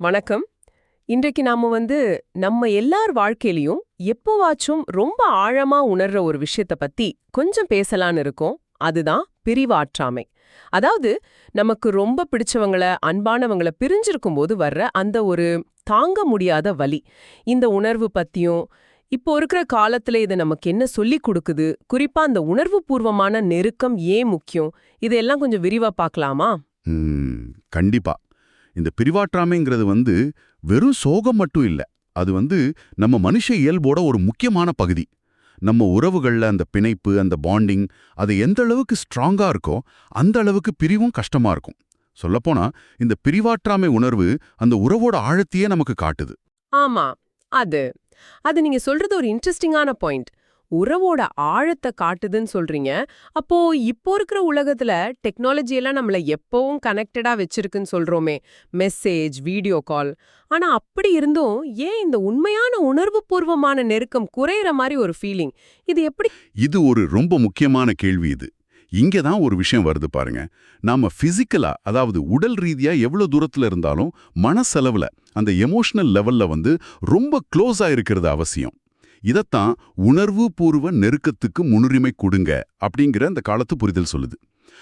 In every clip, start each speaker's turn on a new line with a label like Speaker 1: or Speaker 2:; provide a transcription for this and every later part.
Speaker 1: வணக்கம். இன்றைக்கு நாம வந்து நம்ம எல்லார் வாழ்க்கையிலயும் எப்போவாச்சும் ரொம்ப ஆழமா உணர்ற ஒரு விஷயத்த பத்தி கொஞ்சம் பேசலான்னு இருக்கோம். அதுதான் பிரிவாற்றாமை அதாவது நமக்கு ரொம்ப பிடிச்சவங்கள அன்பானவங்கள பிரிஞ்சிருக்கும் போது வர்ற அந்த ஒரு தாங்க முடியாத வலி. இந்த உணர்வு பத்தியும் இப்போ இருக்கிற காலத்துல இது நமக்கு என்ன சொல்லி கொடுக்குது? குறிப்பா அந்த உணர்வு பூர்வமான நெருக்கம் ஏன் முக்கியம்? இதெல்லாம் கொஞ்சம் விரிவா பார்க்கலாமா?
Speaker 2: கண்டிப்பா. இந்த பிரிவாற்றாமைங்கிறது வந்து வெறும் சோகம் மட்டும் இல்ல. அது வந்து நம்ம மனுஷ இயல்போட ஒரு முக்கியமான பகுதி. நம்ம உறவுகள்ல அந்த பிணைப்பு அந்த பாண்டிங் அது எந்த அளவுக்கு ஸ்ட்ராங்கா இருக்கோ அந்த அளவுக்கு பிரிவும் கஷ்டமா இருக்கும். சொல்லப்போனா இந்த பிரிவாற்றாமை உணர்வு அந்த உறவோட ஆழத்தையே நமக்கு காட்டுது.
Speaker 1: ஆமா அது. அது நீங்க சொல்றது ஒரு இன்ட்ரெஸ்டிங்கான பாயிண்ட் உறவோட ஆழத்தை காட்டுதுன்னு சொல்றீங்க. அப்போ இப்போ இருக்கிற உலகத்துல டெக்னாலஜி எல்லாம் நம்மள எப்பவும் கனெக்டடா வச்சிருக்குன்னு சொல்றோமே. மெசேஜ் வீடியோ கால் ஆனா அப்படி இருந்தும் ஏன் இந்த உண்மையான உணர்வுபூர்வமான நெருக்கம் குறையிற மாதிரி ஒரு ஃபீலிங் இது எப்படி?
Speaker 2: இது ஒரு ரொம்ப முக்கியமான கேள்வி இது. இங்க தான் ஒரு விஷயம் வருது பாருங்க. நாம பிசிக்கலா அதாவது உடல் ரீதியா எவ்வளவு தூரத்துல இருந்தாலும் மனசளவுல அந்த எமோஷனல் லெவல்ல வந்து ரொம்ப க்ளோஸா இருக்கிறது அவசியம். இதத்தான் உணர்வு பூர்வ நெருக்கத்துக்கு முன்னுரிமை கொடுங்க அப்படிங்கிற அந்த காலத்து புரிதல் சொல்லுது.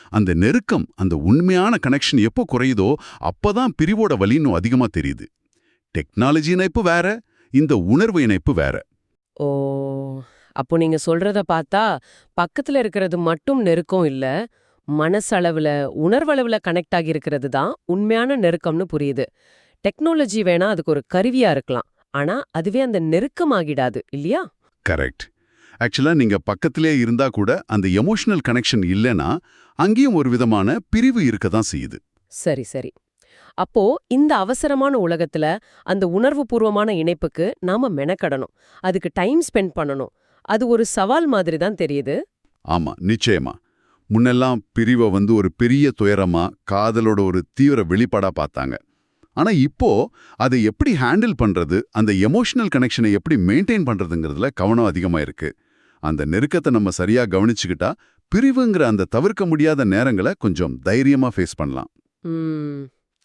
Speaker 2: அந்த நெருக்கம் அந்த உண்மையான கனெக்ஷன் எப்போ குறையுதோ அப்பதான் பிரிவோட வலி இன்னும் அதிகமா தெரியுது. டெக்னாலஜி இணைப்பு வேற இந்த உணர்வு இணைப்பு வேற.
Speaker 1: ஓ அப்போ நீங்க சொல்றத பார்த்தா பக்கத்துல இருக்கிறது மட்டும் நெருக்கம் இல்ல மனசளவுல உணர்வளவுல கனெக்ட் ஆகி இருக்கிறது தான் உண்மையான நெருக்கம்னு புரியுது. டெக்னாலஜி வேணா அதுக்கு ஒரு கருவியா இருக்கலாம். ஆனா அதுவே அந்த நெருக்கமாகிடாது இல்லையா?
Speaker 2: கரெக்ட். ஆக்சுவலா நீங்க பக்கத்திலே இருந்தா கூட அந்த எமோஷனல் கனெக்ஷன் இல்லைன்னா அங்கேயும் ஒரு விதமான பிரிவு இருக்க தான் செய்யுது.
Speaker 1: சரி சரி. அப்போ இந்த அவசரமான உலகத்துல அந்த உணர்வுபூர்வமான இணைப்புக்கு நாம மெனக்கடணும். அதுக்கு டைம் ஸ்பெண்ட் பண்ணணும். அது ஒரு சவால் மாதிரி தான் தெரியுது.
Speaker 2: ஆமா நிச்சயமா. முன்னெல்லாம் பிரிவை வந்து ஒரு பெரிய துயரமா காதலோட ஒரு தீவிர வெளிப்பாடா பார்த்தாங்க. ஆனா இப்போ அதை எப்படி ஹேண்டில் பண்றது அந்த எமோஷனல் கனெக்ஷனை எப்படி மெயின்டைன் பண்றதுங்கிறதுல கவனம் அதிகமா இருக்கு. அந்த நெருக்கத்தை நம்ம சரியா கவனிச்சுக்கிட்டா பிரிவுங்கிற அந்த தவிர்க்க முடியாத நேரங்களை கொஞ்சம் தைரியமா ஃபேஸ் பண்ணலாம்.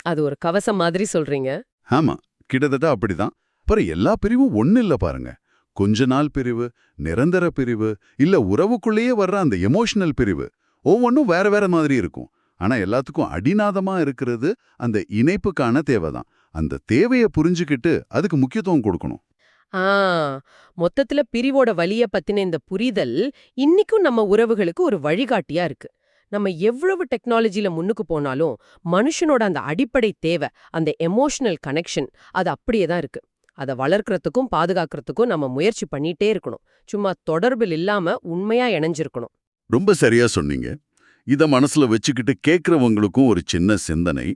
Speaker 1: அது ஒரு கவசம் மாதிரி சொல்றீங்க.
Speaker 2: ஆமா கிட்டத்தட்ட அப்படிதான். அப்புறம் எல்லா பிரிவும் ஒண்ணு இல்ல பாருங்க. கொஞ்ச நாள் பிரிவு நிரந்தர பிரிவு இல்ல உறவுக்குள்ளேயே வர்ற அந்த எமோஷனல் பிரிவு ஒவ்வொன்றும் வேற வேற மாதிரி இருக்கும். ஆனா எல்லாத்துக்கும் அடிநாதமா இருக்கிறது அந்த இணைப்புக்கான தேவைதான். அந்த தேவையை புரிஞ்சுக்கிட்டு அதுக்கு முக்கியத்துவம் கொடுக்கணும்.
Speaker 1: ஆ மொத்தத்துல பிரிவோட வலிய பத்தின இந்த புரிதல் இன்னிக்கும் நம்ம உறவுகளுக்கு ஒரு வழிகாட்டியா இருக்கு. நம்ம எவ்வளவு டெக்னாலஜில முன்னுக்கு போனாலும் மனுஷனோட அந்த அடிப்படை தேவை அந்த எமோஷனல் கனெக்ஷன் அது அப்படியே தான் இருக்கு. அதை வளர்க்கறதுக்கும் பாதுகாக்கிறதுக்கும் நம்ம முயற்சி பண்ணிட்டே இருக்கணும். சும்மா தொடர்பில் இல்லாம உண்மையா இணைஞ்சிருக்கணும்.
Speaker 2: ரொம்ப சரியா சொன்னீங்க. இத மனசுல வச்சுக்கிட்டு கேட்கறவங்களுக்கும் ஒரு சின்ன சிந்தனை.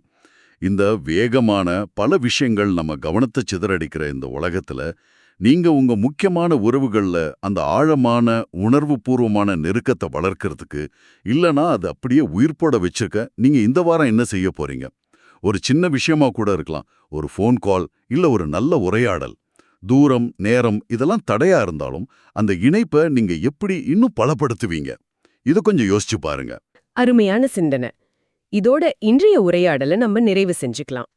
Speaker 2: இந்த வேகமான பல விஷயங்கள் நம்ம கவனத்தை சிதறடிக்கிற இந்த உலகத்துல நீங்க உங்க முக்கியமான உறவுகள்ல அந்த ஆழமான உணர்வுபூர்வமான நெருக்கத்தை வளர்க்கறதுக்கு இல்லனா அது அப்படியே உயிர்ப்போட வச்சிருக்க நீங்க இந்த வாரம் என்ன செய்ய போறீங்க? ஒரு சின்ன விஷயமா கூட இருக்கலாம். ஒரு ஃபோன் கால் இல்ல ஒரு நல்ல உரையாடல். தூரம் நேரம் இதெல்லாம் தடையா இருந்தாலும் அந்த இணைப்பை நீங்க எப்படி இன்னும் பலப்படுத்துவீங்க? இத கொஞ்சம் யோசிச்சு பாருங்க.
Speaker 1: அருமையான சிந்தனை. இதோட இன்றைய உரையாடலை நம்ம நிறைவு செஞ்சுக்கலாம்.